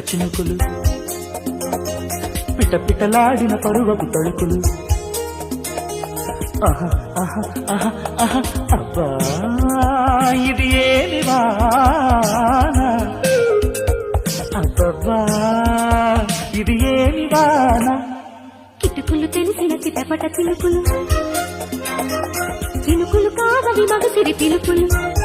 చినుకులు. పిట పిటలాడిన పరువపు తడుకులు అబ్బా ఇది ఏమి వాన అబ్బబ్బా ఇది ఏమి వాన కిటుకులు తెలిసిన చిటపట చినుకులు. చినుకులు కావవి మగసిరి పిలుపులు.